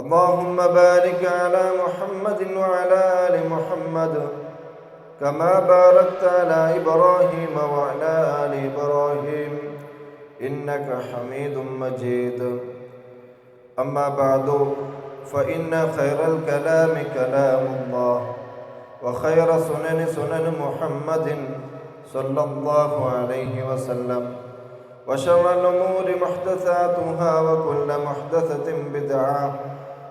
اللهم بارك على محمد وعلى آل محمد كما باركت على إبراهيم وعلى آل إبراهيم إنك حميد مجيد. أما بعد فإن خير الكلام كلام الله وخير سنن سنن محمد صلى الله عليه وسلم وشر الأمور محدثاتها وكل محدثة بدعة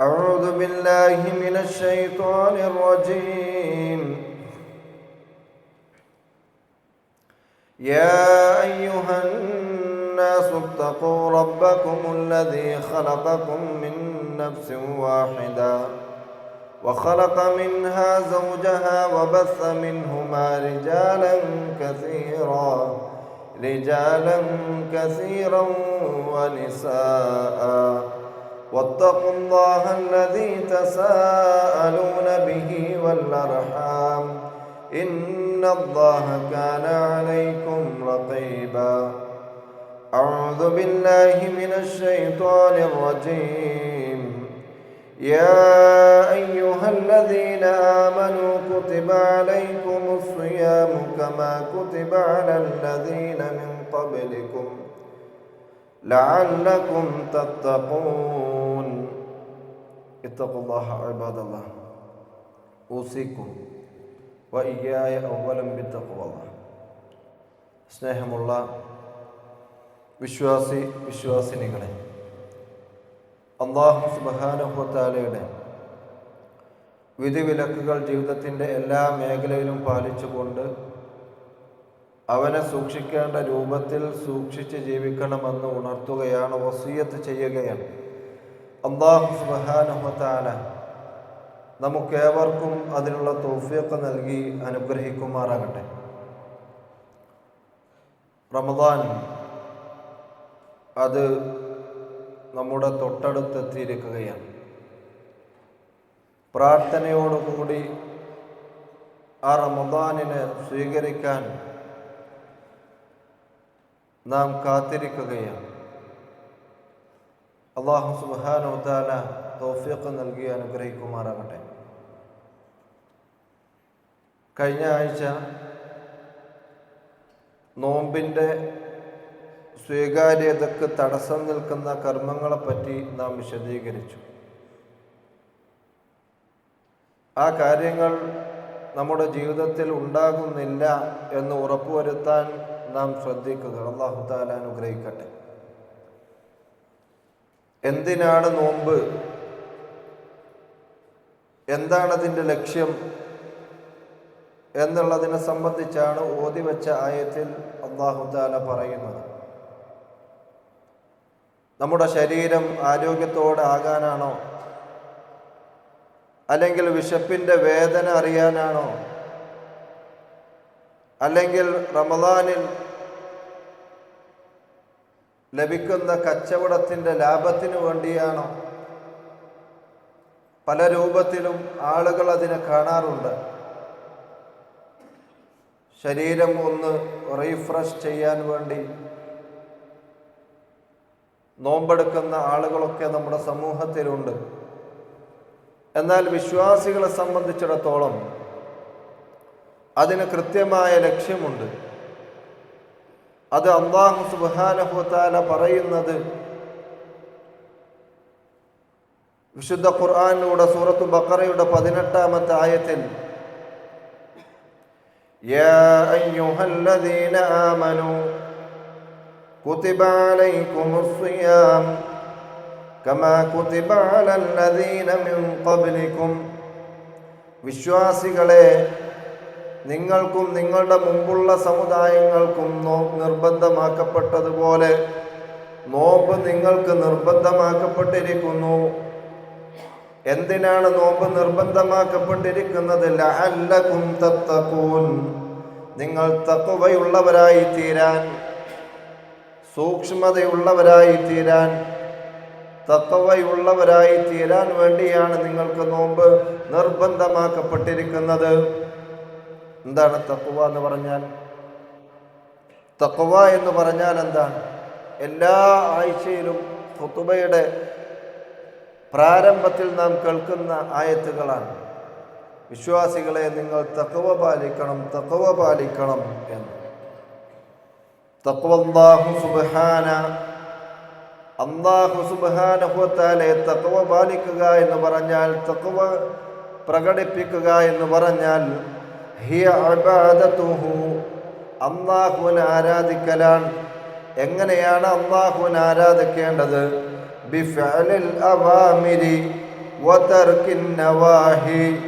أعوذ بالله من الشيطان الرجيم. يا أيها الناس اتقوا ربكم الذي خلقكم من نفس واحدة وخلق منها زوجها وبث منهما رجالا كثيرا رجالا كثيرا ونساء. واتقوا الله الذي تساءلون به والأرحام. إن الله كان عليكم رقيبا. أعوذ بالله من الشيطان الرجيم. يا أيها الذين آمنوا كتب عليكم الصيام كما كتب على الذين من قبلكم. لعلكم تتقون اتقوا الله عباد الله أوصيكم وإياي أولا بتقوى الله സ്നേഹമുള്ള വിശ്വാസി വിശ്വാസിനികളെ അള്ളാഹു സുബാനുഹത്താലയുടെ വിധിവിലക്കുകൾ ജീവിതത്തിൻ്റെ എല്ലാ മേഖലയിലും പാലിച്ചുകൊണ്ട് അവനെ സൂക്ഷിക്കേണ്ട രൂപത്തിൽ സൂക്ഷിച്ച് ജീവിക്കണമെന്ന് ഉണർത്തുകയാണ് വസീയത്ത് ചെയ്യുകയാണ്. അള്ളാഹു സുബാനുഹത്താല നമുക്കേവർക്കും അതിനുള്ള തോഫിയൊക്കെ നൽകി അനുഗ്രഹിക്കുമാറാകട്ടെ. റമദാൻ അത് നമ്മുടെ തൊട്ടടുത്തെത്തിയിരിക്കുകയാണ്. പ്രാർത്ഥനയോടുകൂടി ആ റമദാനിനെ സ്വീകരിക്കാൻ നാം കാത്തിരിക്കുകയാണ്. അള്ളാഹു സുബാനോ താല തോഫിയൊക്കെ നൽകി അനുഗ്രഹിക്കുമാറാകട്ടെ. കഴിഞ്ഞ ആഴ്ച നോമ്പിന്റെ സ്വീകാര്യതക്ക് തടസ്സം നിൽക്കുന്ന കർമ്മങ്ങളെപ്പറ്റി നാം വിശദീകരിച്ചു. ആ കാര്യങ്ങൾ നമ്മുടെ ജീവിതത്തിൽ ഉണ്ടാകുന്നില്ല എന്ന് ഉറപ്പുവരുത്താൻ നാം ശ്രദ്ധിക്കുക. അള്ളാഹു താല അനുഗ്രഹിക്കട്ടെ. എന്തിനാണ് നോമ്പ്? എന്താണ് അതിന്റെ ലക്ഷ്യം? എന്നുള്ളതിനെ സംബന്ധിച്ചാണ് ഓതി വെച്ച ആയത്തിൽ അള്ളാഹു താല പറയുന്നത്. നമ്മുടെ ശരീരം ആരോഗ്യത്തോടെ ആകാനാണോ? അല്ലെങ്കിൽ വിശപ്പിന്റെ വേദന അറിയാനാണോ? അല്ലെങ്കിൽ റമദാനിൽ ലഭിക്കുന്ന കച്ചവടത്തിന്റെ ലാഭത്തിന് വേണ്ടിയാണോ? പല രൂപത്തിലും ആളുകൾ അതിനെ കാണാറുണ്ട്. ശരീരം ഒന്ന് റീഫ്രഷ് ചെയ്യാൻ വേണ്ടി നോമ്പെടുക്കുന്ന ആളുകളൊക്കെ നമ്മുടെ സമൂഹത്തിലുണ്ട്. എന്നാൽ വിശ്വാസികളെ സംബന്ധിച്ചിടത്തോളം അതിന് കൃത്യമായ ലക്ഷ്യമുണ്ട്. അത് അള്ളാഹു സുബാനഹുത്താല പറയുന്നത് വിശുദ്ധ ഖുർആാനിലൂടെ സൂറത്തു ബക്കറയുടെ പതിനെട്ടാമത്തെ ആയത്തിൽ يا أيها الذين آمنوا كتب عليكم الصيام كما كتب على الذين من قبلكم വിശ്വാസികളെ നിങ്ങൾക്കും നിങ്ങളുടെ മുമ്പുള്ള സമുദായങ്ങൾക്കും നോ നിർബന്ധമാക്കപ്പെട്ടതുപോലെ നോമ്പ് നിങ്ങൾക്ക് നിർബന്ധമാക്കപ്പെട്ടിരിക്കുന്നു. എന്തിനാണ് നോമ്പ് നിർബന്ധമാക്കപ്പെട്ടിരിക്കുന്നത്? നിങ്ങൾ തക്കുവയുള്ളവരായി തീരാൻ സൂക്ഷ്മതയുള്ളവരായി തീരാൻ തക്കവയുള്ളവരായി തീരാൻ വേണ്ടിയാണ് നിങ്ങൾക്ക് നോമ്പ് നിർബന്ധമാക്കപ്പെട്ടിരിക്കുന്നത്. എന്താണ് തക്കുവ എന്ന് പറഞ്ഞാൽ? തക്കുവ എന്ന് പറഞ്ഞാൽ എന്താണ്? എല്ലാ ആഴ്ചയിലും ഖുത്തുബയുടെ പ്രാരംഭത്തിൽ നാം കേൾക്കുന്ന ആയത്തുകളാണ്. വിശ്വാസികളെ നിങ്ങൾ തക്കവ പാലിക്കണം തക്കവ പാലിക്കണം എന്ന്. തക്വല്ലാഹു സുബ്ഹാന അള്ളാഹു പാലിക്കുക എന്ന് പറഞ്ഞാൽ തക്കവ പ്രകടിപ്പിക്കുക എന്ന് പറഞ്ഞാൽ ഹിയ അബാദത്തുഹു അള്ളാഹുവിനെ ആരാധിക്കലാൻ എങ്ങനെയാണ് അള്ളാഹുവിനെ ആരാധിക്കേണ്ടത്? ബിഫഅലിൽ അവാമിരി നവാഹി.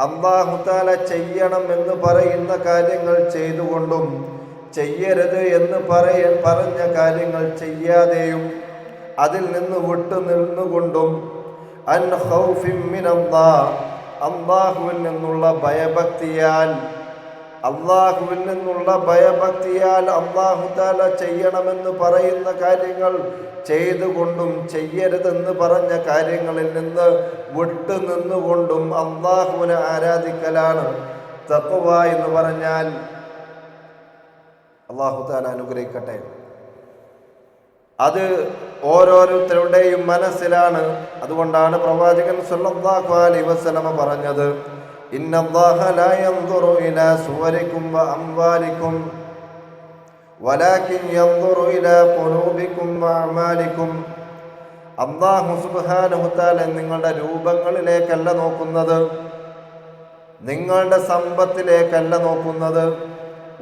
അള്ളാഹു താല ചെയ്യണം എന്ന് പറയുന്ന കാര്യങ്ങൾ ചെയ്തുകൊണ്ടും ചെയ്യരുത് എന്ന് പറയ പറഞ്ഞ കാര്യങ്ങൾ ചെയ്യാതെയും അതിൽ നിന്ന് വിട്ടു നിന്നുകൊണ്ടും അൻ ഹൗഫിമിനാ അള്ളാഹുവിൽ നിന്നുള്ള ഭയഭക്തിയാൽ അള്ളാഹുവിൽ നിന്നുള്ള ഭയഭക്തിയാൽ അള്ളാഹു താല ചെയ്യണമെന്ന് പറയുന്ന കാര്യങ്ങൾ ചെയ്തുകൊണ്ടും ചെയ്യരുതെന്ന് പറഞ്ഞ കാര്യങ്ങളിൽ നിന്ന് വിട്ടുനിന്നുകൊണ്ടും അള്ളാഹുവിനെ ആരാധിക്കലാണ്. തക്കുവ എന്ന് പറഞ്ഞാൽ അള്ളാഹു താല അനുഗ്രഹിക്കട്ടെ. അത് ഓരോരുത്തരുടെയും മനസ്സിലാണ്. അതുകൊണ്ടാണ് പ്രവാചകൻ സല്ലല്ലാഹു അലൈഹി വസല്ലമ പറഞ്ഞത് ഇന്നല്ലാഹ ലാ യൻദുറു ഇലാ സുവരിക്കും വ അംവാലിക്കും വലാകിൻ യൻദുറു ഇലാ ഖുലൂബിക്കും വ അമാലിക്കും. അല്ലാഹു സുബ്ഹാനഹു തആല നിങ്ങളുടെ രൂപങ്ങളിലേക്കല്ല നോക്കുന്നത് നിങ്ങളുടെ സമ്പത്തിലേക്കല്ല നോക്കുന്നത്.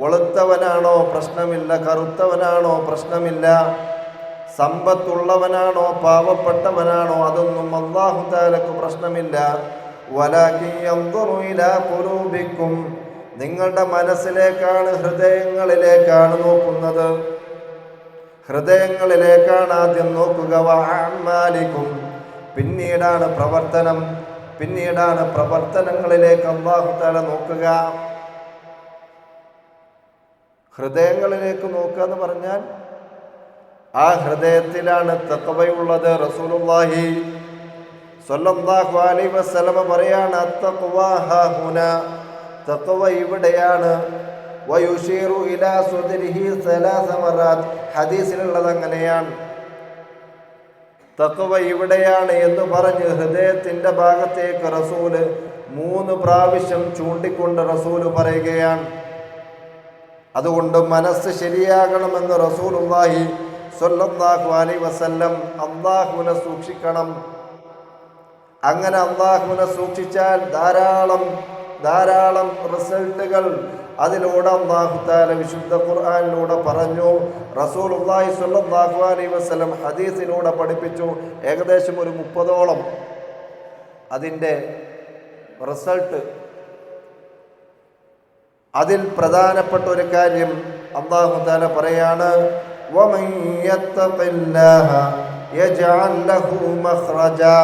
വെളുത്തവനാണോ പ്രശ്നമില്ല കറുത്തവനാണോ പ്രശ്നമില്ല സമ്പത്തുള്ളവനാണോ പാവപ്പെട്ടവനാണോ അതൊന്നും അള്ളാഹു താലക്ക് പ്രശ്നമില്ല. വലാക്കിയും നിങ്ങളുടെ മനസ്സിലേക്കാണ് ഹൃദയങ്ങളിലേക്കാണ് നോക്കുന്നത്. ഹൃദയങ്ങളിലേക്കാണ് ആദ്യം നോക്കുക വാമാലിക്കും പിന്നീടാണ് പ്രവർത്തനം. പിന്നീടാണ് പ്രവർത്തനങ്ങളിലേക്ക് അള്ളാഹു താല നോക്കുക. ഹൃദയങ്ങളിലേക്ക് നോക്കുക എന്ന് പറഞ്ഞാൽ ആ ഹൃദയത്തിലാണ് തക്കവയുള്ളത് റസൂലുള്ളാഹി സ്വല്ലല്ലാഹു അലൈഹി വസല്ലമ പറയാണ് ഹാഹുന തഖ്വ ഇവിടെയാണ്. വയുഷീറു ഇലാ സുദരിഹി സലാസ മറാത്ത് ഹദീസിലുള്ളത് അങ്ങനെയാണ്. തഖ്വ ഇവിടെയാണ് എന്ന് പറഞ്ഞ് ഹൃദയത്തിന്റെ ഭാഗത്തേക്ക് റസൂൽ മൂന്ന് പ്രാവശ്യം ചൂണ്ടിക്കൊണ്ട് റസൂൽ പറയുകയാണ്. അതുകൊണ്ട് മനസ്സ് ശരിയാകണമെന്ന് റസൂലുള്ളാഹി സ്വല്ലല്ലാഹു അലൈ വസല്ലം അള്ളാഹുവിനെ സൂക്ഷിക്കണം. അങ്ങനെ അള്ളാഹുവിനെ സൂക്ഷിച്ചാൽ ധാരാളം ധാരാളം റിസൾട്ടുകൾ അതിലൂടെ അള്ളാഹു താല വിശുദ്ധ ഖുർആാനിലൂടെ പറഞ്ഞു. റസൂൽ റസൂലുള്ളാഹി സ്വല്ലല്ലാഹു അലൈ വസ്ലം ഹദീസിലൂടെ പഠിപ്പിച്ചു. ഏകദേശം ഒരു മുപ്പതോളം അതിന്റെ റിസൾട്ട്. അതിൽ പ്രധാനപ്പെട്ട ഒരു കാര്യം അള്ളാഹു താല പറയാണ്. وَمَن يَتَّقِ اللَّهَ يَجْعَل لَّهُ مَخْرَجًا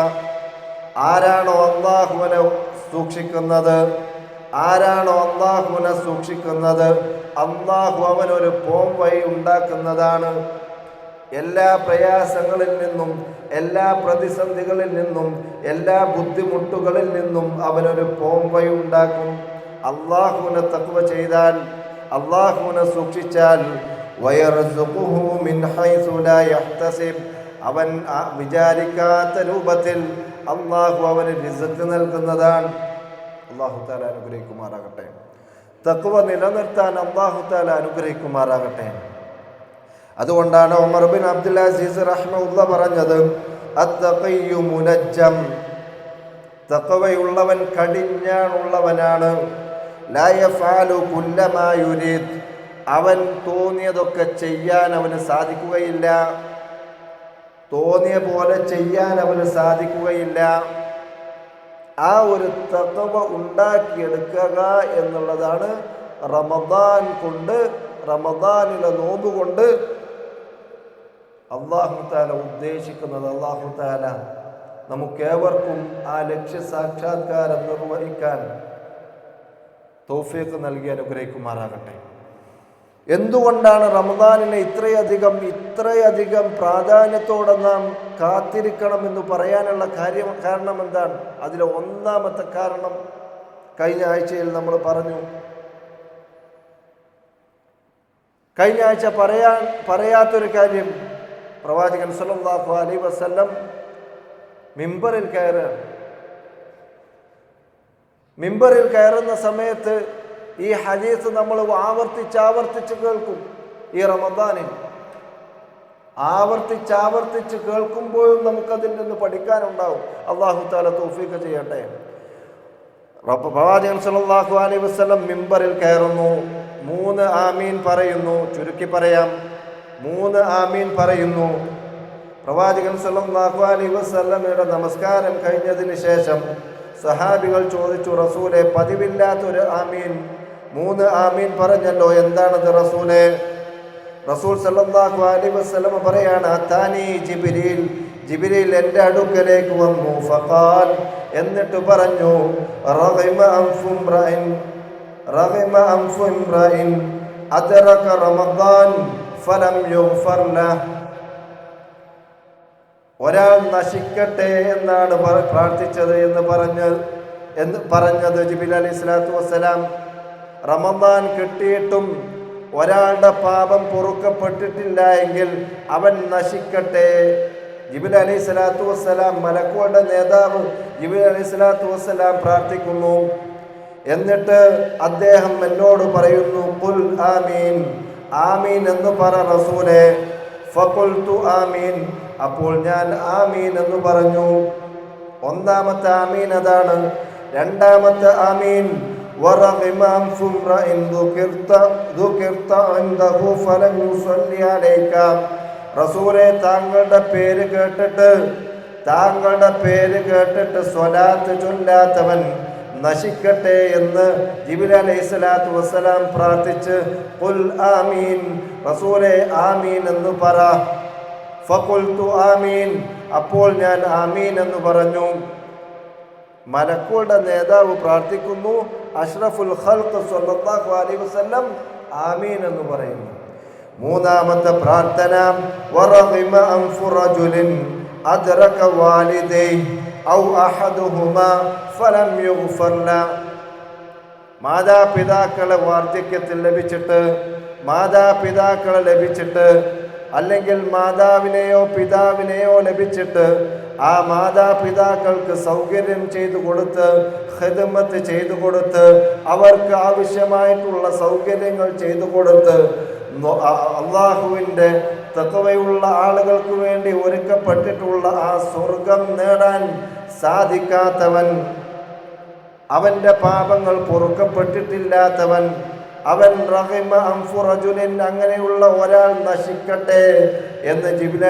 ആരാണോ അള്ളാഹുവിനെ സൂക്ഷിക്കുന്നത് ആരാണോ അള്ളാഹുവിനെ സൂക്ഷിക്കുന്നത് അള്ളാഹു അവനൊരു പോം വഴി ഉണ്ടാക്കുന്നതാണ് എല്ലാ പ്രയാസങ്ങളിൽ നിന്നും എല്ലാ പ്രതിസന്ധികളിൽ നിന്നും എല്ലാ ബുദ്ധിമുട്ടുകളിൽ നിന്നും അവനൊരു പോംവയുണ്ടാക്കും അള്ളാഹുവിനെ തത്വ ചെയ്താൽ അള്ളാഹുവിനെ സൂക്ഷിച്ചാൽ അവൻ വിചാരിക്കാത്ത രൂപത്തിൽ അള്ളാഹു അവന് റിസക്ക് നൽകുന്നതാണ്. അള്ളാഹു താല അനുഗ്രഹിക്കുമാറാകട്ടെ. തക്കുവ നിലനിർത്താൻ അള്ളാഹു താല അനുഗ്രഹിക്കുമാറാകട്ടെ. അതുകൊണ്ടാണ് ഉമർ ബിൻ അബ്ദുൽ അസീസ് റഹ്മുള്ള പറഞ്ഞത് മുനജ്ജം. തക്കവയുള്ളവൻ കടിഞ്ഞാണുള്ളവനാണ് ലായ ഫാലു കുല്ലമാ യുരീദ്. അവൻ തോന്നിയതൊക്കെ ചെയ്യാൻ അവന് സാധിക്കുകയില്ല. തോന്നിയ പോലെ ചെയ്യാൻ അവന് സാധിക്കുകയില്ല. ആ ഒരു തത്വ ഉണ്ടാക്കിയെടുക്കുക എന്നുള്ളതാണ് റമദാൻ കൊണ്ട് റമദാനിലെ നോമ്പ് കൊണ്ട് അള്ളാഹു താല ഉദ്ദേശിക്കുന്നത്. അള്ളാഹു താല നമുക്കേവർക്കും ആ ലക്ഷ്യ സാക്ഷാത്കാരം നിർവഹിക്കാൻ തോഫീക്ക് നൽകി അനുഗ്രഹിക്കുമാറാകട്ടെ. എന്തുകൊണ്ടാണ് റമദാനിനെ ഇത്രയധികം ഇത്രയധികം പ്രാധാന്യത്തോടെ നാം കാത്തിരിക്കണമെന്ന് പറയാനുള്ള കാര്യം കാരണം എന്താണ്? അതിലെ ഒന്നാമത്തെ കാരണം കഴിഞ്ഞ ആഴ്ചയിൽ നമ്മൾ പറഞ്ഞു. കഴിഞ്ഞ ആഴ്ച പറയാൻ പറയാത്തൊരു കാര്യം പ്രവാചകൻ സല്ലല്ലാഹു അലൈഹി വസ്ല്ലം മിമ്പറിൽ കയറുകയാണ്. മിമ്പറിൽ കയറുന്ന സമയത്ത് ഈ ഹദീസ് നമ്മൾ ആവർത്തിച്ച് ആവർത്തിച്ച് കേൾക്കും ഈ റമദാനിൽ. ആവർത്തിച്ചാവർത്തിച്ച് കേൾക്കുമ്പോഴും നമുക്കതിൽ നിന്ന് പഠിക്കാനുണ്ടാവും. അള്ളാഹു താല തോഫീക്ക് ചെയ്യട്ടെ. പ്രവാചകൻ സല്ലല്ലാഹു അലൈഹി വസല്ലം മിമ്പറിൽ കയറുന്നു. മൂന്ന് ആമീൻ പറയുന്നു. ചുരുക്കി പറയാം. മൂന്ന് ആമീൻ പറയുന്നു. പ്രവാചകൻ സല്ലല്ലാഹു അലൈഹി വസല്ലമയുടെ നമസ്കാരം കഴിഞ്ഞതിന് ശേഷം സഹാബികൾ ചോദിച്ചു റസൂലെ പതിവില്ലാത്തൊരു ആമീൻ മൂന്ന് ആമീൻ പറഞ്ഞല്ലോ. എന്താണത് റസൂലെ? റസൂൽ സല്ലല്ലാഹു അലൈഹി വസല്ലം പറയാണ് അത്താനി ജിബ്രീൽ ജിബ്രീൽ എന്റെ അടുക്കലേക്ക് വന്നു. ഫഖാൽ എന്നിട്ട് പറഞ്ഞു റമദാൻ ഫലം ഒരാൾ നശിക്കട്ടെ എന്നാണ് പ്രാർത്ഥിച്ചത് എന്ന് പറഞ്ഞ് എന്ന് പറഞ്ഞത് ജിബിൽ അലി സ്വലാത്തു വസ്സലാം. റമദാൻ കിട്ടിയിട്ടും ഒരാളുടെ പാപം പൊറുക്കപ്പെട്ടിട്ടില്ല എങ്കിൽ അവൻ നശിക്കട്ടെ. ജിബിൽ അലി സ്വലാത്തു വസ്സലാം മലക്കോടെ നേതാവ് ജിബിൽ അലി സ്വലാത്തു വസ്സലാം പ്രാർത്ഥിക്കുന്നു. എന്നിട്ട് അദ്ദേഹം എന്നോട് പറയുന്നു കുൽ ആമീൻ ആമീൻ എന്ന് പറ റസൂലെ. ഫഖുൽതു ആമീൻ. അപ്പോൾ ഞാൻ ആമീൻ എന്ന് പറഞ്ഞു. ഒന്നാമത്തെ ആമീൻ അതാണ് രണ്ടാമത്തെ ആമീൻ ورغم أنف امرئ ذكرت ذكرت عنده فلم يصلي عليك റസൂലെ താങ്കളുടെ പേര് കേട്ടിട്ട് താങ്കളുടെ പേര് കേട്ടിട്ട് സ്വലാത്ത് ചൊല്ലാത്തവൻ നശിക്കട്ടെ എന്ന് ജിബിൽ അലൈഹി സ്വലാത്തു വസ്സലാം പ്രാർത്ഥിച്ച് കുൽ ആമീൻ റസൂലെ ആമീൻ എന്ന് പറ ഫഖുൽതു ആമീൻ അപ്പോൾ ഞാൻ ആമീൻ എന്ന് പറഞ്ഞു മലക്കുകളുടെ നേതാവ് പ്രാർത്ഥിക്കുന്നു അഷ്റഫുൽ ഖൽഖ് സ്വല്ലല്ലാഹു അലൈഹി വസല്ലം ആമീൻ എന്ന് പറയുന്നു. മൂന്നാമത്തെ പ്രാർത്ഥന വറഹിമ അൻഫു റജുലിൻ അദ്റക വാലിദൈ ഔ അഹദുഹുമാ ഫലം യുഗ്ഫർ മാതാപിതാക്കളെ വാർദ്ധക്യത്തിൽ ലഭിച്ചിട്ട് മാതാപിതാക്കളെ ലഭിച്ചിട്ട് അല്ലെങ്കിൽ മാതാവിനെയോ പിതാവിനെയോ ലഭിച്ചിട്ട് ആ മാതാപിതാക്കൾക്ക് സൗകര്യം ചെയ്തു കൊടുത്ത് ഹിദമത്ത് ചെയ്തു കൊടുത്ത് അവർക്ക് ആവശ്യമായിട്ടുള്ള സൗകര്യങ്ങൾ ചെയ്തു കൊടുത്ത് അള്ളാഹുവിന്റെ തത്വയുള്ള ആളുകൾക്ക് വേണ്ടി ഒരുക്കപ്പെട്ടിട്ടുള്ള ആ സ്വർഗം നേടാൻ സാധിക്കാത്തവൻ അവന്റെ പാപങ്ങൾ പൊറുക്കപ്പെട്ടിട്ടില്ലാത്തവൻ അവൻ റഹിമ അംഫുറജുലിൻ അങ്ങനെയുള്ള ഒരാൾ നശിക്കട്ടെ എന്ന് ജിബിൽ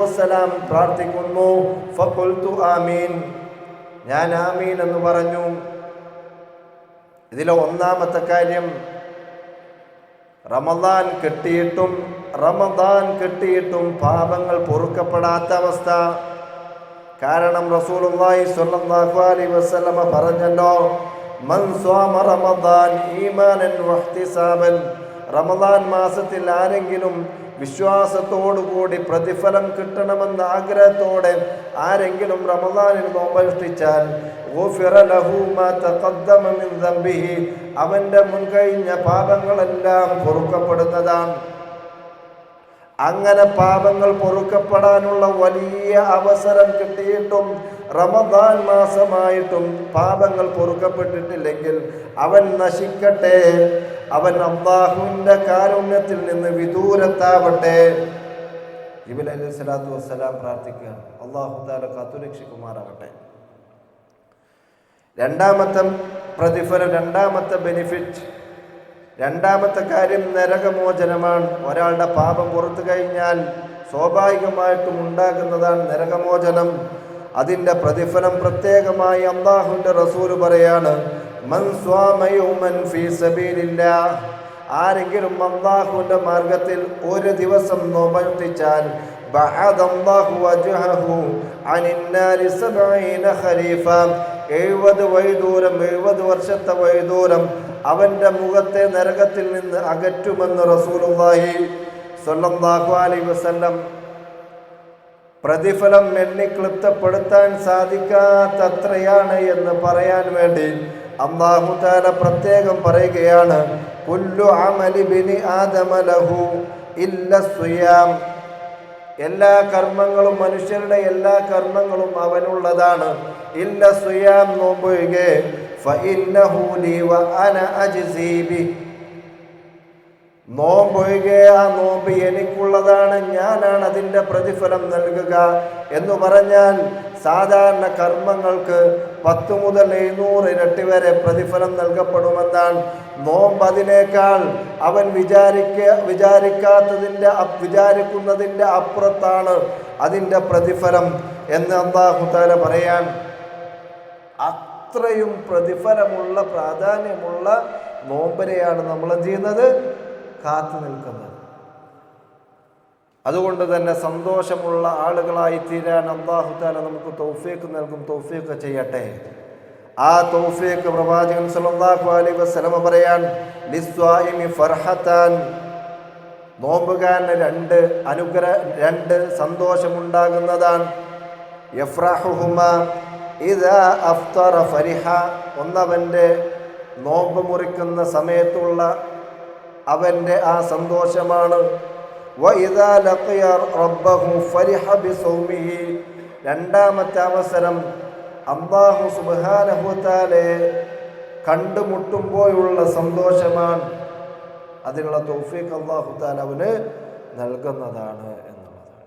വസ്സലാം പ്രാർത്ഥിക്കുന്നു. ഫഖുൽതു ആമീൻ. ഞാൻ ആമീൻ എന്ന് പറഞ്ഞു. ഇതിലെ ഒന്നാമത്തെ കാര്യം റമദാൻ കിട്ടിയിട്ടും റമദാൻ കിട്ടിയിട്ടും പാപങ്ങൾ പൊറുക്കപ്പെടാത്ത അവസ്ഥ. കാരണം റസൂലുള്ളാഹി സ്വല്ലല്ലാഹു അലൈഹി വസല്ലമ പറഞ്ഞല്ലോ മൻ സ്വാമ റമദാൻ ഈമാനൻ വഹ്തിസാബൻ റമദാൻ മാസത്തിൽ ആരെങ്കിലും വിശ്വാസത്തോടുകൂടി പ്രതിഫലം കിട്ടണമെന്ന ആഗ്രഹത്തോടെ ആരെങ്കിലും റമദാനിൽ നോമ്പനുഷ്ഠിച്ചാൽ അവന്റെ മുൻകഴിഞ്ഞ പാപങ്ങളെല്ലാം പൊറുക്കപ്പെടുന്നതാണ്. അങ്ങനെ പാപങ്ങൾ പൊറുക്കപ്പെടാനുള്ള വലിയ അവസരം കിട്ടിയിട്ടും റമദാൻ മാസമായിട്ടും പാപങ്ങൾ പൊറുക്കപ്പെട്ടിട്ടില്ലെങ്കിൽ അവൻ നശിക്കട്ടെ. അവൻ അബ്ബാഹുവിന്റെ കാരുണ്യത്തിൽ നിന്ന് വിദൂരത്താവട്ടെ. ഇബിൻ അലി സ്വലാത്തു വസ്സലാം പ്രാർത്ഥിക്കുക അള്ളാഹു താല കാത്തുരക്ഷിക്കുമാറാകട്ടെ രണ്ടാമത്തെ പ്രതിഫലം രണ്ടാമത്തെ ബെനിഫിറ്റ് രണ്ടാമത്തെ കാര്യം നരകമോചനമാണ്. ഒരാളുടെ പാപം പുറത്തു കഴിഞ്ഞാൽ സ്വാഭാവികമായിട്ടും ഉണ്ടാകുന്നതാണ് നരകമോചനം. അതിന്റെ പ്രതിഫലം പ്രത്യേകമായി അള്ളാഹുവിന്റെ റസൂൽ പറയാണ് ആരെങ്കിലും അള്ളാഹുവിന്റെ മാർഗത്തിൽ ഒരു ദിവസം നോമ്പനുഷ്ഠിച്ചാൽ എഴുപത് വർഷത്തെ അവന്റെ മുഖത്തെ നരകത്തിൽ നിന്ന് അകറ്റുമെന്ന് റസൂലുള്ളാഹി സ്വല്ലല്ലാഹു അലൈഹി വസല്ലം പ്രതിഫലം എണ്ണിക്ലിപ്തപ്പെടുത്താൻ സാധിക്കാത്തത്രയാണ് എന്ന് പറയാൻ വേണ്ടി അള്ളാഹുദാല പ്രത്യേകം പറയുകയാണ് കുല്ലു അമലി ബിനി ആദമ ലഹു ഇല്ല സുയാം. എല്ലാ കർമ്മങ്ങളും മനുഷ്യരുടെ എല്ലാ കർമ്മങ്ങളും അവനുള്ളതാണ്. ഇല്ല സുയാം നോമ്പുകെ ഫഇന്നഹു ലീ വ അന അജ്സീ ബിഹി നോമ്പൊഴികെ ആ നോമ്പ് എനിക്കുള്ളതാണ് ഞാനാണ് അതിന്റെ പ്രതിഫലം നൽകുക എന്ന് പറഞ്ഞാൽ സാധാരണ കർമ്മങ്ങൾക്ക് പത്ത് മുതൽ എഴുന്നൂറ് ഇരട്ടി വരെ പ്രതിഫലം നൽകപ്പെടുമെന്നാണ്. നോമ്പ് അതിനേക്കാൾ അവൻ വിചാരിക്ക വിചാരിക്കാത്തതിന്റെ വിചാരിക്കുന്നതിന്റെ അപ്പുറത്താണ് അതിന്റെ പ്രതിഫലം എന്ന് അള്ളാഹുത്താല പറയാൻ. അത്രയും പ്രതിഫലമുള്ള പ്രാധാന്യമുള്ള നോമ്പനെയാണ് നമ്മൾ ചെയ്യുന്നത്? കാത്തു നിൽക്കുന്നത്. അതുകൊണ്ട് തന്നെ സന്തോഷമുള്ള ആളുകളായി തീരാൻ അള്ളാഹുത്താല നമുക്ക് തൗഫീക്ക് നൽകും തൗഫീക്ക് ചെയ്യട്ടെ. ആ തൗഫീക്ക് പ്രവാചകൻ സല്ലല്ലാഹു അലൈഹി വസല്ലമ പറയാൻ ഫർഹത്താൻ. നോമ്പുകാരന് രണ്ട് അനുഗ്രഹ രണ്ട് സന്തോഷമുണ്ടാകുന്നതാണ്. യഫ്രഹുഹുമ ഒന്നവന്റെ നോമ്പ് മുറിക്കുന്ന സമയത്തുള്ള അവന്റെ ആ സന്തോഷമാണ്. രണ്ടാമത്തെ അവസരം അള്ളാഹു സുബാനഹുത്താലെ കണ്ടുമുട്ടുമ്പോഴുള്ള സന്തോഷമാണ്. അതിനുള്ള തൗഫീഖ് അള്ളാഹുത്താൽ അവന് നൽകുന്നതാണ് എന്നുള്ളതാണ്.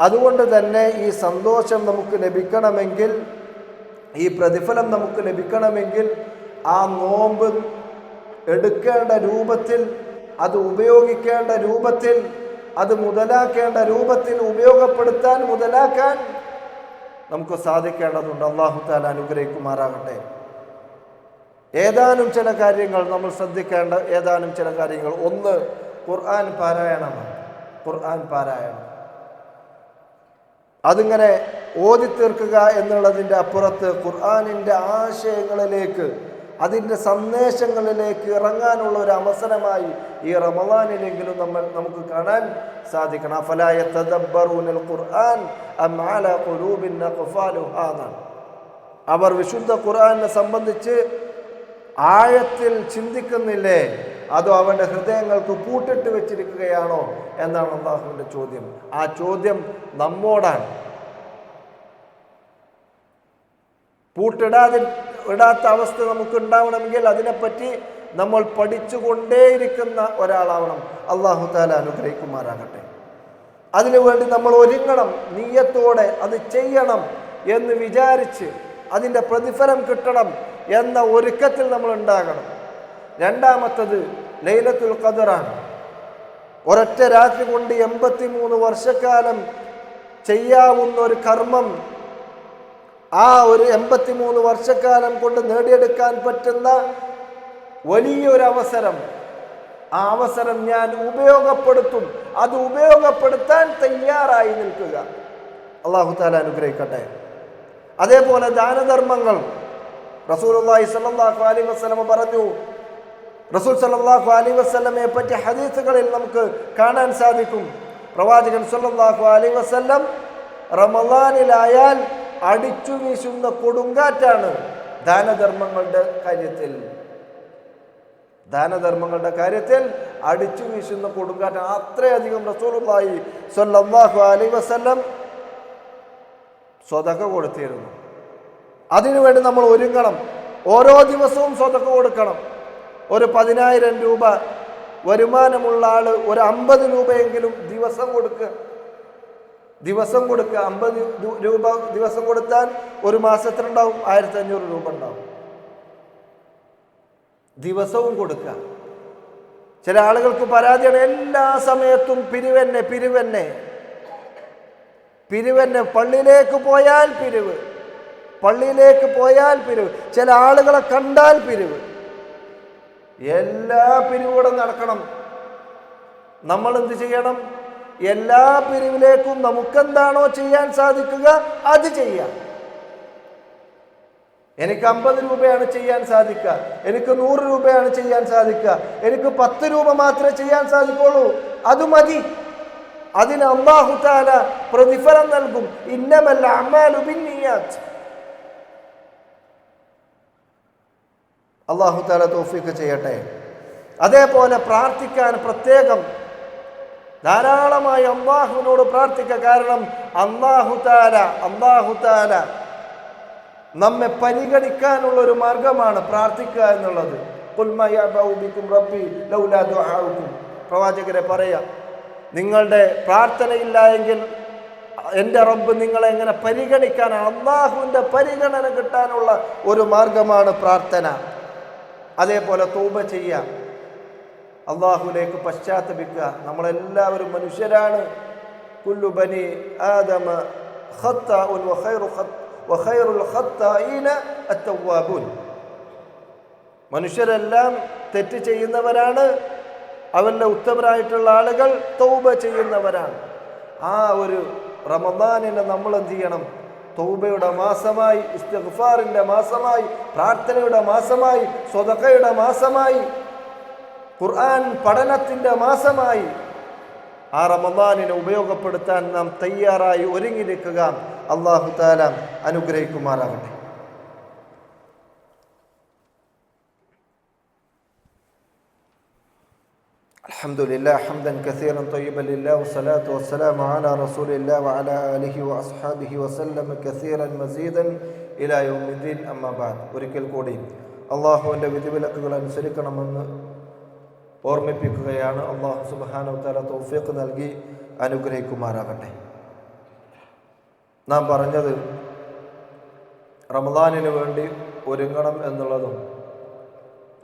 അതുകൊണ്ട് തന്നെ ഈ സന്തോഷം നമുക്ക് ലഭിക്കണമെങ്കിൽ ഈ പ്രതിഫലം നമുക്ക് ലഭിക്കണമെങ്കിൽ ആ നോമ്പ് എടുക്കേണ്ട രൂപത്തിൽ അത് ഉപയോഗിക്കേണ്ട രൂപത്തിൽ അത് മുതലാക്കേണ്ട രൂപത്തിൽ ഉപയോഗപ്പെടുത്താൻ മുതലാക്കാൻ നമുക്ക് സാധിക്കേണ്ടതുണ്ട്. അള്ളാഹു താല അനുഗ്രഹിക്കുമാറാകട്ടെ. ഏതാനും ചില കാര്യങ്ങൾ നമ്മൾ ശ്രദ്ധിക്കേണ്ട ഏതാനും ചില കാര്യങ്ങൾ. ഒന്ന് ഖുർആൻ പാരായണമാണ് ഖുർആൻ പാരായണം. അതിങ്ങനെ ഓതി തീർക്കുക എന്നുള്ളതിന്റെ അപ്പുറത്ത് ഖുർആാനിന്റെ ആശയങ്ങളിലേക്ക് അതിന്റെ സന്ദേശങ്ങളിലേക്ക് ഇറങ്ങാനുള്ള ഒരു അവസരമായി ഈ റമദാനിലെങ്കിലും നമ്മൾ നമുക്ക് കാണാൻ സാധിക്കണം. അഫലായ ഖുർആൻ അവർ വിശുദ്ധ ഖുർആനെ സംബന്ധിച്ച് ആഴത്തിൽ ചിന്തിക്കുന്നില്ലേ? അതോ അവന്റെ ഹൃദയങ്ങൾക്ക് പൂട്ടിട്ട് വെച്ചിരിക്കുകയാണോ എന്നാണ് അള്ളാഹുവിന്റെ ചോദ്യം. ആ ചോദ്യം നമ്മോടാണ്. പൂട്ടിടാതെ ഇടാത്ത അവസ്ഥ നമുക്ക് ഉണ്ടാവണമെങ്കിൽ അതിനെപ്പറ്റി നമ്മൾ പഠിച്ചുകൊണ്ടേയിരിക്കുന്ന ഒരാളാവണം. അള്ളാഹു താല അനുഗ്രഹിക്കുമാറാകട്ടെ. അതിനുവേണ്ടി നമ്മൾ ഒരുങ്ങണം നീയത്തോടെ അത് ചെയ്യണം എന്ന് വിചാരിച്ച് അതിന്റെ പ്രതിഫലം കിട്ടണം എന്ന ഒരുക്കത്തിൽ നമ്മൾ ഉണ്ടാകണം. രണ്ടാമത്തത് ലൈലത്തുൽ ഖദറാണ്. ഒരൊറ്റ രാത്രി കൊണ്ട് എൺപത്തി മൂന്ന് വർഷക്കാലം ചെയ്യാവുന്ന ഒരു കർമ്മം ആ ഒരു എൺപത്തി മൂന്ന് വർഷക്കാലം കൊണ്ട് നേടിയെടുക്കാൻ പറ്റുന്ന വലിയൊരു അവസരം ആ അവസരം ഞാൻ ഉപയോഗപ്പെടുത്തും. അത് ഉപയോഗപ്പെടുത്താൻ തയ്യാറായി നിൽക്കുക. അള്ളാഹു താല അനുഗ്രഹിക്കട്ടെ. അതേപോലെ ദാനധർമ്മങ്ങൾ. റസൂലുള്ളാഹി സല്ലാഹു അലൈഹി വസ്ലമ പറഞ്ഞു റസൂൽ സല്ലാഹു അലൈഹി വസ്ലമയെ പറ്റി ഹദീസുകളിൽ നമുക്ക് കാണാൻ സാധിക്കും. പ്രവാചകൻ സല്ലാഹു അലൈഹി വസല്ലം റമദാനിലായാൽ അടിച്ചു വീശുന്ന കൊടുങ്കാറ്റാണ് ദാനധർമ്മങ്ങളുടെ കാര്യത്തിൽ. ദാനധർമ്മങ്ങളുടെ കാര്യത്തിൽ അടിച്ചു വീശുന്ന കൊടുങ്കാറ്റ് അത്രയധികം റസൂലുള്ളാഹി സ്വല്ലല്ലാഹു അലൈഹി വസല്ലം സ്വതക കൊടുത്തിരുന്നു. അതിനുവേണ്ടി നമ്മൾ ഒരുങ്ങണം. ഓരോ ദിവസവും സ്വതക്ക കൊടുക്കണം. ഒരു പതിനായിരം രൂപ വരുമാനമുള്ള ആൾ ഒരു അമ്പത് രൂപയെങ്കിലും ദിവസം കൊടുക്കുക. ദിവസം കൊടുക്കുക. അമ്പത് രൂപ ദിവസം കൊടുത്താൽ ഒരു മാസത്തിനുണ്ടാവും ആയിരത്തി അഞ്ഞൂറ് രൂപ ഉണ്ടാവും. ദിവസവും കൊടുക്കുക. ചില ആളുകൾക്ക് പരാതിയാണ് എല്ലാ സമയത്തും പിരിവെന്നെ പിരിവെന്നെ. പിരിവെന്നെ. പള്ളിയിലേക്ക് പോയാൽ പിരിവ്. പള്ളിയിലേക്ക് പോയാൽ പിരിവ്. ചില ആളുകളെ കണ്ടാൽ പിരിവ്. എല്ലാ പിരിവുകളും നടക്കണം. നമ്മൾ എന്ത് ചെയ്യണം? എല്ലാ പിരിവിലേക്കും നമുക്കെന്താണോ ചെയ്യാൻ സാധിക്കുക അത് ചെയ്യാം. എനിക്ക് അമ്പത് രൂപയാണ് ചെയ്യാൻ സാധിക്കുക എനിക്ക് നൂറ് രൂപയാണ് ചെയ്യാൻ സാധിക്കുക എനിക്ക് പത്ത് രൂപ മാത്രമേ ചെയ്യാൻ സാധിക്കുള്ളൂ അത് മതി. അതിന് അള്ളാഹു താല പ്രതിഫലം നൽകും. ഇന്നമല്ല അമാലു ബിന്നിയാത്ത്. അള്ളാഹു താല തോഫിക്ക് ചെയ്യട്ടെ. അതേപോലെ പ്രാർത്ഥിക്കാൻ പ്രത്യേകം ധാരാളമായി അള്ളാഹുവിനോട് പ്രാർത്ഥിക്കുക കാരണം അള്ളാഹു താല അള്ളാഹു താല നമ്മെ പരിഗണിക്കാനുള്ള ഒരു മാർഗമാണ് പ്രാർത്ഥിക്കുക എന്നുള്ളത്. പ്രവാചകരെ പറയാ നിങ്ങളുടെ പ്രാർത്ഥനയില്ല എങ്കിൽ എന്റെ റബ്ബ് നിങ്ങളെ എങ്ങനെ പരിഗണിക്കാൻ അള്ളാഹുവിന്റെ പരിഗണന കിട്ടാനുള്ള ഒരു മാർഗമാണ് പ്രാർത്ഥന. അതേപോലെ തൗബ ചെയ്യുക അള്ളാഹുലേക്ക് പശ്ചാത്തപിക്കുക. നമ്മളെല്ലാവരും മനുഷ്യരാണ്. കുല്ലു ആദമ മനുഷ്യരെല്ലാം തെറ്റ് ചെയ്യുന്നവരാണ്. അവന്റെ ഉത്തമരായിട്ടുള്ള ആളുകൾ തൗബ ചെയ്യുന്നവരാണ്. ആ ഒരു റമദാനിനെ നമ്മൾ എന്ത് ചെയ്യണം തൗബയുടെ മാസമായി ഇസ്തഫാറിന്റെ മാസമായി പ്രാർത്ഥനയുടെ മാസമായി സ്വതക്കയുടെ മാസമായി ഖുർആൻ പഠനത്തിന്റെ മാസമായി ആ റമദാനിനെ ഉപയോഗപ്പെടുത്താൻ നാം തയ്യാറായി ഒരുങ്ങി നിൽക്കുക അള്ളാഹു താല അനുഗ്രഹിക്കുമാറാകട്ടെ الحمد لله حمدا كثيرا طيبا لله والصلاة والسلام على رسول الله وعلى آله وأصحابه وسلم كثيرا مزيدا إلى يوم الدين أما بعد ഒരിക്കൽ കൂടി അള്ളാഹുവിൻ്റെ വിധിവിലക്കുകൾ അനുസരിക്കണമെന്ന് ഓർമ്മിപ്പിക്കുകയാണ്. അള്ളാഹു സുബാനു തല തൗഫീഖ് നൽകി അനുഗ്രഹിക്കുമാറാകട്ടെ. നാം പറഞ്ഞത് റമദാനിന് വേണ്ടി ഒരുങ്ങണം എന്നുള്ളതും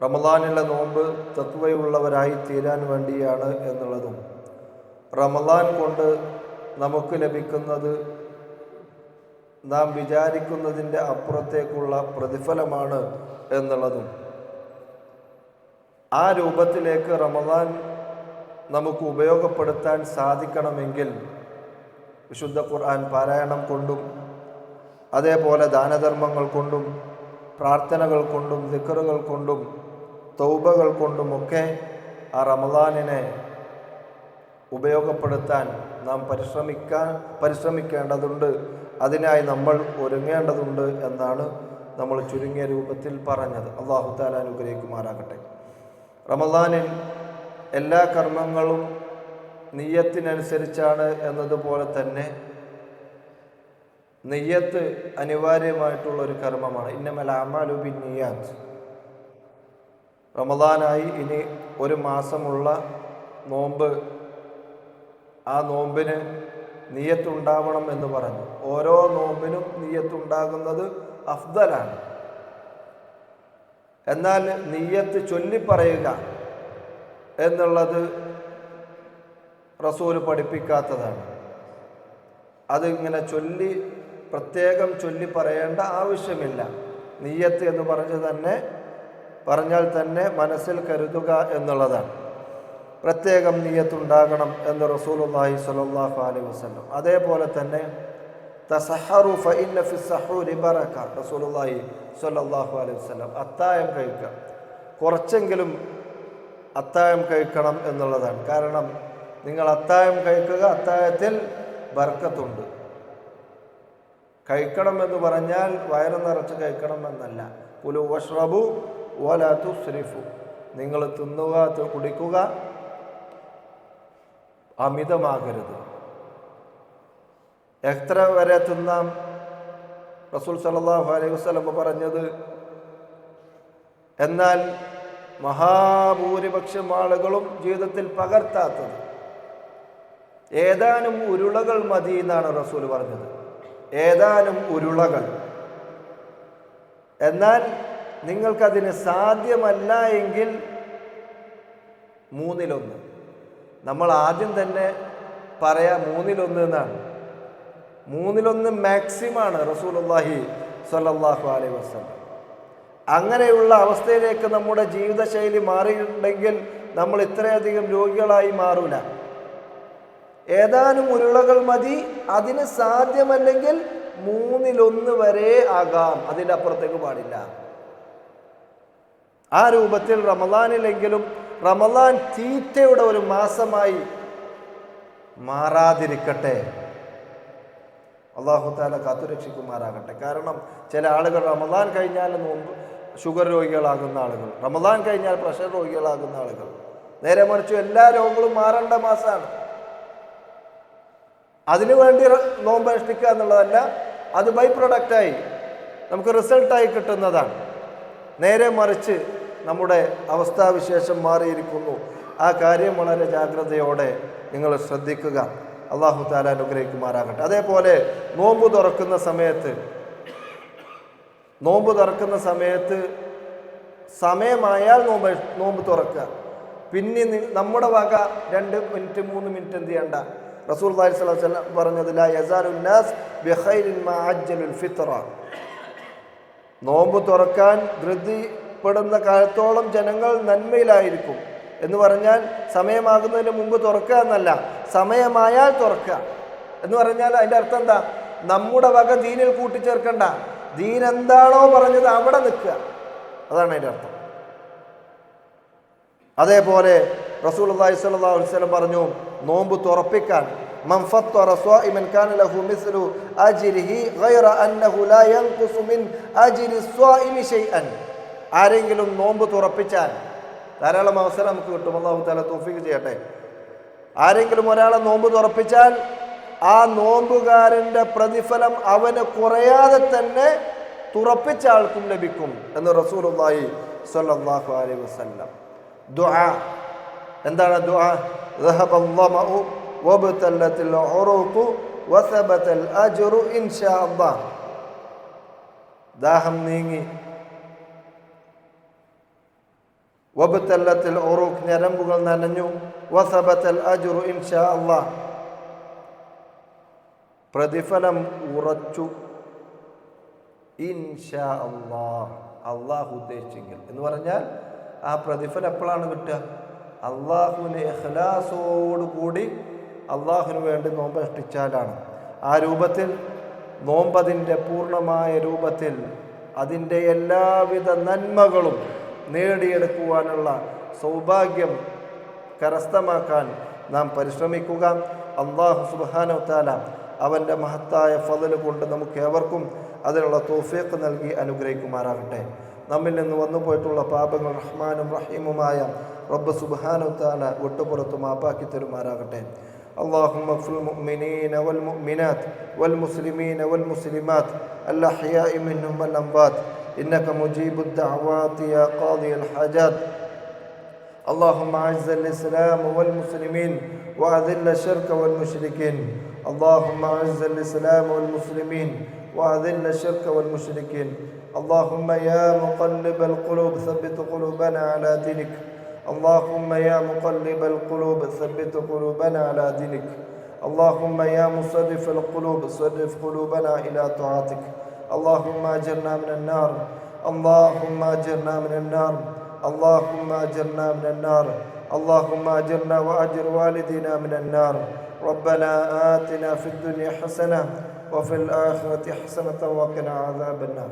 റമദാനിലെ നോമ്പ് തത്വയുള്ളവരായി തീരാൻ വേണ്ടിയാണ് എന്നുള്ളതും റമദാൻ കൊണ്ട് നമുക്ക് ലഭിക്കുന്നത് നാം വിചാരിക്കുന്നതിന്റെ അപ്പുറത്തേക്കുള്ള പ്രതിഫലമാണ് എന്നുള്ളതും ആ രൂപത്തിലേക്ക് റമദാൻ നമുക്ക് ഉപയോഗപ്പെടുത്താൻ സാധിക്കണമെങ്കിൽ വിശുദ്ധ ഖുർആൻ പാരായണം കൊണ്ടും അതേപോലെ ദാനധർമ്മങ്ങൾ കൊണ്ടും പ്രാർത്ഥനകൾ കൊണ്ടും ദിക്കറുകൾ കൊണ്ടും തൗബകൾ കൊണ്ടുമൊക്കെ ആ റമദാനിനെ ഉപയോഗപ്പെടുത്താൻ നാം പരിശ്രമിക്കാൻ പരിശ്രമിക്കേണ്ടതുണ്ട്. അതിനായി നമ്മൾ ഒരുങ്ങേണ്ടതുണ്ട് എന്നാണ് നമ്മൾ ചുരുങ്ങിയ രൂപത്തിൽ പറഞ്ഞത്. അള്ളാഹു താല അനുഗ്രഹിക്കുമാറാകട്ടെ. റമദാനിൽ എല്ലാ കർമ്മങ്ങളും നെയ്യത്തിനനുസരിച്ചാണ് എന്നതുപോലെ തന്നെ നെയ്യത്ത് അനിവാര്യമായിട്ടുള്ള ഒരു കർമ്മമാണ്. ഇന്നമല അമാലുബി നെയ്യാത്ത് റമദാനായി ഇനി ഒരു മാസമുള്ള നോമ്പ് ആ നോമ്പിന് നീയത്തുണ്ടാവണം എന്ന് പറഞ്ഞു. ഓരോ നോമ്പിനും നീയത്തുണ്ടാകുന്നത് അഫ്ദലാണ്. എന്നാൽ നീയത്ത് ചൊല്ലിപ്പറയുക എന്നുള്ളത് റസൂൽ പഠിപ്പിക്കാത്തതാണ്. അതിങ്ങനെ ചൊല്ലി പ്രത്യേകം ചൊല്ലി പറയേണ്ട ആവശ്യമില്ല. നീയത്ത് എന്ന് പറഞ്ഞ് തന്നെ പറഞ്ഞാൽ തന്നെ മനസ്സിൽ കരുതുക എന്നുള്ളതാണ്. പ്രത്യേകം നീയത്തുണ്ടാകണം എന്ന് റസൂലുള്ളാഹി സ്വല്ലല്ലാഹു അലൈഹി വസല്ലം. അതേപോലെ തന്നെ തസഹറു ഫഇന്ന ഫി സഹൂരി ബറക. റസൂലുള്ളാഹി സ്വല്ലല്ലാഹു അലൈഹി വസല്ലം അത്തായം കഴിക്കുക. കുറച്ചെങ്കിലും അത്തായം കഴിക്കണം എന്നുള്ളതാണ്. കാരണം നിങ്ങൾ അത്തായം കഴിക്കുക അത്തായത്തിൽ ബർക്കത്തുണ്ട്. കഴിക്കണം എന്ന് പറഞ്ഞാൽ വയറ് നിറച്ച് കഴിക്കണം എന്നല്ല. പുലു വഷ്റബു ഓല തുസ്രിഫു. നിങ്ങൾ തിന്നുക കുടിക്കുക അമിതമാകരുത്. എത്ര വരെ തിന്നാം റസൂൽ സലാഹു അലൈഹി വസല്ലം പറഞ്ഞത്? എന്നാൽ മഹാഭൂരിപക്ഷം ആളുകളും ജീവിതത്തിൽ പകർത്താത്തത് ഏതാനും ഉരുളകൾ മതി എന്നാണ് റസൂൽ പറഞ്ഞത്. ഏതാനും ഉരുളകൾ. എന്നാൽ നിങ്ങൾക്കതിന് സാധ്യമല്ല എങ്കിൽ മൂന്നിലൊന്ന്. നമ്മൾ ആദ്യം തന്നെ പറയാ മൂന്നിലൊന്ന് എന്നാണ്. മൂന്നിലൊന്ന് മാക്സിമാണ് റസൂലുള്ളാഹി സ്വല്ലല്ലാഹു അലൈ വസ്ലം അങ്ങനെയുള്ള അവസ്ഥയിലേക്ക് നമ്മുടെ ജീവിതശൈലി മാറിയിട്ടുണ്ടെങ്കിൽ നമ്മൾ ഇത്രയധികം രോഗികളായി മാറൂല. ഏതാനും ഉരുളകൾ മതി അതിന് സാധ്യമല്ലെങ്കിൽ മൂന്നിലൊന്ന് വരെ ആകാം അതിന്റെ അപ്പുറത്തേക്ക് പാടില്ല. ആ രൂപത്തിൽ റമദാനിലെങ്കിലും റമദാൻ തീറ്റയുടെ ഒരു മാസമായി മാറാതിരിക്കട്ടെ. അള്ളാഹു താല കാത്തുരക്ഷിക്കുമാറാകട്ടെ. കാരണം ചില ആളുകൾ റമദാൻ കഴിഞ്ഞാൽ നോമ്പ് ഷുഗർ രോഗികളാകുന്ന ആളുകൾ റമദാൻ കഴിഞ്ഞാൽ പ്രഷർ രോഗികളാകുന്ന ആളുകൾ. നേരെ മറിച്ച് എല്ലാ രോഗങ്ങളും മാറേണ്ട മാസമാണ് അതിനുവേണ്ടി വേണ്ടി നോമ്പ് അനുഷ്ഠിക്കുക എന്നുള്ളതല്ല അത് ബൈ പ്രൊഡക്റ്റായി നമുക്ക് റിസൾട്ടായി കിട്ടുന്നതാണ്. നേരെ മറിച്ച് നമ്മുടെ അവസ്ഥാവിശേഷം മാറിയിരിക്കുന്നു. ആ കാര്യം വളരെ ജാഗ്രതയോടെ നിങ്ങൾ ശ്രദ്ധിക്കുക. അള്ളാഹു താല അനുഗ്രഹിക്കുമാറാകട്ടെ. അതേപോലെ നോമ്പ് തുറക്കുന്ന സമയത്ത് നോമ്പ് തുറക്കുന്ന സമയത്ത് സമയമായാൽ നോമ്പ് നോമ്പ് തുറക്കുക. പിന്നെ നമ്മുടെ വക രണ്ട് മിനിറ്റ് മൂന്ന് മിനിറ്റ് എന്ത് ചെയ്യണ്ട? റസൂൽ പറഞ്ഞതില്ല മാ അജ്ജലുൽ ഫിത്ര. നോമ്പ് തുറക്കാൻ ധൃതിപ്പെടുന്ന കാലത്തോളം ജനങ്ങൾ നന്മയിലായിരിക്കും എന്ന് പറഞ്ഞാൽ സമയമാകുന്നതിന് മുമ്പ് തുറക്കുക എന്നല്ല. സമയമായാൽ തുറക്കുക. എന്ന് പറഞ്ഞാൽ അതിന്റെ അർത്ഥം എന്താ? നമ്മുടെ വക ദീനിൽ കൂട്ടിച്ചേർക്കണ്ട. ദീൻ എന്താണോ പറഞ്ഞത് അവിടെ നിൽക്കുക. അതാണ് അതിന്റെ അർത്ഥം. അതേപോലെ റസൂൽ അള്ളാഹി പറഞ്ഞു നോമ്പ് തുറപ്പിക്കാൻ. കാന ലഹു ഗൈറ അന്നഹു ലാ മിൻ ഷൈഅൻ ആരെങ്കിലും നോമ്പ് തുറപ്പിച്ചാൽ ധാരാളം അവസരം നമുക്ക് കിട്ടും. അള്ളാഹു തആല തൗഫീഖ് ചെയ്യട്ടെ. ആരെങ്കിലും ഒരാളെ നോമ്പ് തുറപ്പിച്ചാൽ ആ നോമ്പുകാരൻ്റെ പ്രതിഫലം അവന് കുറയാതെ തന്നെ തുറപ്പിച്ച ആൾക്കും ലഭിക്കും എന്ന് റസൂലുള്ളാഹി സ്വല്ലല്ലാഹു അലൈഹി വസല്ലം ദുആ എന്താണ് ദുആ ذهب الظمأ وابتلت العروق وثبت الأجر إن شاء الله ദാഹം നീങ്ങി വബത്തല്ലത്തിൽ ഉറൂഖ് ഞരമ്പുകൾ നനഞ്ഞു വസബത്തൽ അജുറു ഇൻഷാ അള്ളാഹ് പ്രതിഫലം ഉറച്ചു. ഇൻഷാ അള്ളാ അള്ളാഹു ഉദ്ദേശിച്ചെങ്കിൽ. എന്ന് പറഞ്ഞാൽ ആ പ്രതിഫലം എപ്പോഴാണ് കിട്ടുക? അള്ളാഹുവിനെ എഹ്ലാസോടുകൂടി അള്ളാഹുവിന് വേണ്ടി നോമ്പ് അനുഷ്ഠിച്ചാലാണ്. ആ രൂപത്തിൽ നോമ്പതിന്റെ പൂർണമായ രൂപത്തിൽ അതിന്റെ എല്ലാവിധ നന്മകളും നേടിയെടുക്കുവാനുള്ള സൗഭാഗ്യം കരസ്ഥമാക്കാൻ നാം പരിശ്രമിക്കുക അള്ളാഹു സുബാനോ താല അവൻ്റെ മഹത്തായ ഫതല് കൊണ്ട് നമുക്ക് ഏവർക്കും അതിനുള്ള തോഫീക്ക് നൽകി അനുഗ്രഹിക്കുമാറാകട്ടെ നമ്മിൽ നിന്ന് വന്നു പോയിട്ടുള്ള പാപങ്ങൾ റഹ്മാനും റഹീമുമായ റബ്ബ് സുബാനോ താല വിട്ടുപുറത്ത് മാപ്പാക്കി തരുമാറാകട്ടെ اللهم اغفر المؤمنين والمؤمنات والمسلمين والمسلمات الأحياء منهم والأموات إنك مجيب الدعوات يا قاضي الحاجات اللهم أعز الإسلام والمسلمين وأذل الشرك والمشركين. اللهم أعز الإسلام والمسلمين وأذل الشرك والمشركين. اللهم يا مقلب القلوب ثبت قلوبنا على دينك. اللهم يا مقلب القلوب ثبت قلوبنا على دينك. اللهم يا مصرف القلوب صرف قلوبنا إلى طاعتك. اللهم أجرنا من النار. اللهم أجرنا من النار. اللهم أجرنا من النار. اللهم أجرنا وأجر والدينا من النار. ربنا آتنا في الدنيا حسنة وفي الآخرة حسنة وقنا عذاب النار.